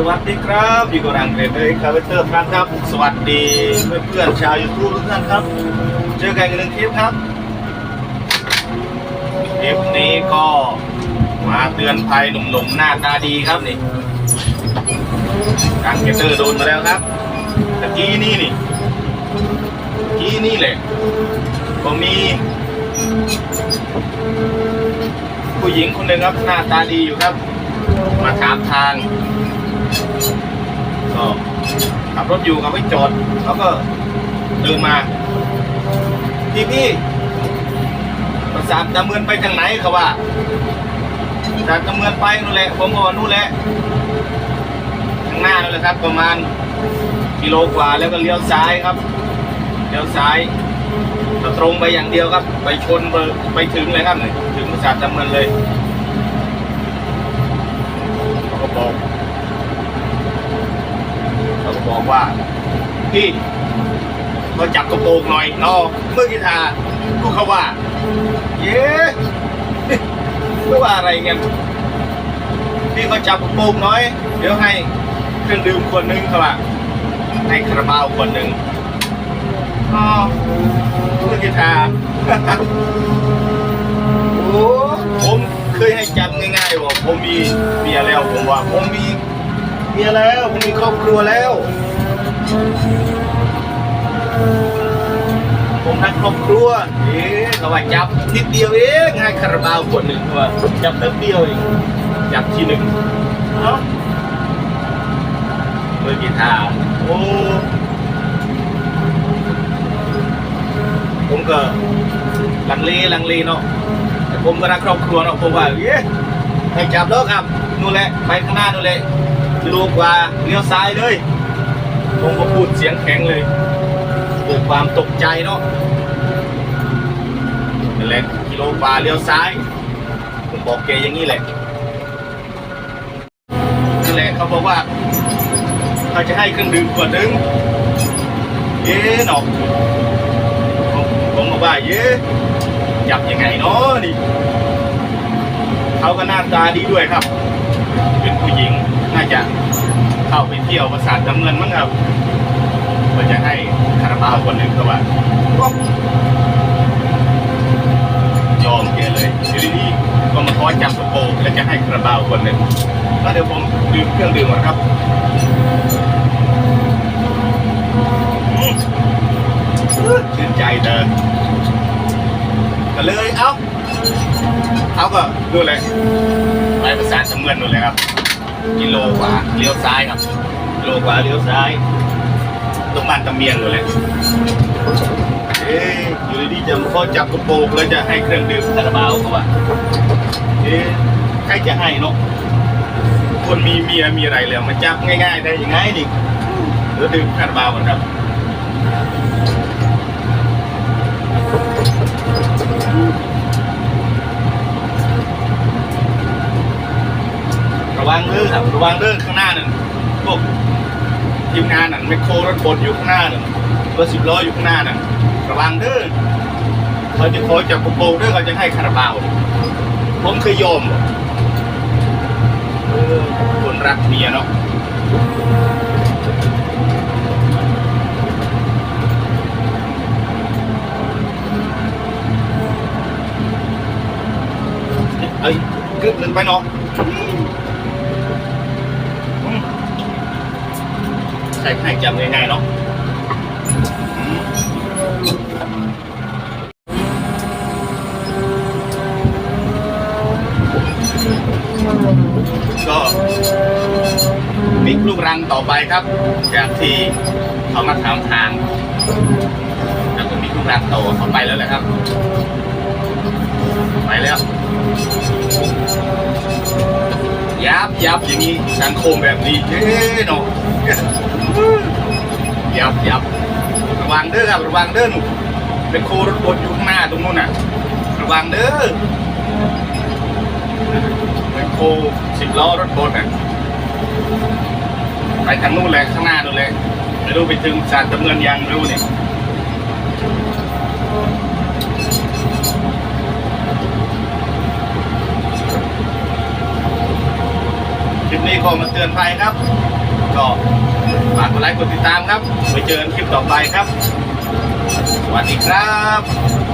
สวัสดีครับอยู่กับรังเกรดเลยคาเวเตอร์ฟรังครับ สวัสดีเพื่อนเพื่อนๆชาวยูทูบทุกท่านครับ เจอกันอีกหนึ่งคลิปครับคลิปนี้ก็มาเตือนภัยหนุ่มๆหน้าตาดีครับนี่รังเกเตอร์โดนมาแล้วครับตะกี้นี่นี่ตะกี้นี่แหละก็มีผู้หญิงคนหนึ่งครับหน้าตาดีอยู่ครับ มาถามทาง ก็ขับรถอยู่เขาไปจอดเขาก็เดินมา พี่พี่ประสาทตะเมือนไปทางไหนเขาว่าประสาทตะเมือนไปนู่นแหละผมก็ว่านู่นแหละข้างหน้านั่นแหละครับ ประมาณกิโลกว่าแล้วก็เลี้ยวซ้ายครับเลี้ยวซ้ายเราตรงไปอย่างเดียวครับ ไปชนไปไปถึงเลยครับถึงประสาทตะเมือนเลยเขาก็บอก เขาก็บอกว่า พี่มาจับกระโปรงหน่อยนอเมื่อกีทากูเขาว่า เย้ก็ว่าอะไรเงี้ยพี่มาจับกระโปรงหน่อย เดี๋ยวให้เครื่องดื่มคนหนึ่งเขาว่าให้คาราบาวคนหนึ่งอ๋อเมื่อกีทาโอ้ผมเคยให้จำง่ายๆว่าผมมีเมียแล้วผมว่า ผมมีเมียแล้ว ผมมีครอบครัวแล้ว ผมทั้งครอบครัวเอ๊ะเขาว่าจับทีเดียวเองให้คาราบาวคนหนึ่งเขาว่าจับแป๊บเดียวเองจับทีหนึ่งเนาะเมื่อกีตาร์โอ้ผมก็ลังเลลังเลเนาะแต่ผมก็รักครอบครัวเนาะผมว่าเอ๊ะให้จับแล้วครับนู่นแหละไปข้างหน้านู่นแหละกิโลกว่าเลี้ยวซ้ายเลย ผมก็พูดเสียงแข็งเลยเกิดความตกใจเนาะนั่นแหละกิโลกว่าเลี้ยวซ้าย ผมบอกแกอย่างนี้แหละนั่นแหละเขาบอกว่าเขาจะให้เครื่องดื่มขวดหนึงเย้หนอกผมผมบอกว่าเย้จับยังไงเนาะนี่เขาก็หน้าตาดีด้วยครับ เป็นผู้หญิง น่าจะเข้าไปเที่ยวประสาทน้ำเงินมั้งครับก็จะให้คาราบาวคนหนึ่งก็ว่าก็ยอมแกเลยอยู่ดีๆก็มาขอจับกระโปรงแล้วจะให้คาราบาวคนหนึ่งแล้วเดี๋ยวผมดื่มเครื่องดื่มก่อนครับชื่นใจเด้อก็เลย เอ้าเขาก็ดูเลยไปประสานสำเงินนู่นเลยครับ กิโลกว่าเลี้ยวซ้ายครับกิโลกว่าเลี้ยวซ้ายตรงบ้านตะเมียงนู่นเลยเอ๊ะอยู่ดีๆจะมาขอจับกระโปรงแล้วจะให้เครื่องดื่มคาราบาวเขาว่าเอ๊ะใครจะให้เนาะคนมีเมียมีอะไรแล้วมาจับง่ายๆได้ยังไงดิเดี๋ยวดื่มคาราบาวก่อนครับ ครับระวังเรื่องข้างหน้าหนั่นพวกทีมงานนั่นไมคโครรถบดอยู่ข้างหน้าหนั่นรถสิบล้ออยู่ข้างหน้าหนั่นระวังเด้อเขาจะขอจับกระโปรงเด้อเขาจะให้คาราบาวผมเคยยอมเออคนรักเมียเนาะเอ้ยกึ๊บหนึ่งไปเนาะ ใช่ให้จำง่ายๆเนาะก็มิกลูกรังต่อไปครับ จากที่เขามาถามทางแล้วก็มิกลูกรังโตเขาไปแล้วแหละครับ ไปแล้ว ยับยับอย่างนี้สังคมแบบนี้เย้เนาะ หยับหยับระวังเด้อครับระวังเด้อหนูเป็นโครถบดอยู่ข้างหน้าตรงนู้นน่ะ ระวังเด้อเป็นโคสิบล้อรถบดน่ะไปทางนู้นแหละข้างหน้านู้นเลยไม่รู้ไปถึงสารดำเนินยังรู้เนี่ยปนี้ก็มาเตือนภัยครับ ก็ ฝากกดไลค์กดติดตามครับไว้เจอกันคลิปต่อไปครับ สวัสดีครับ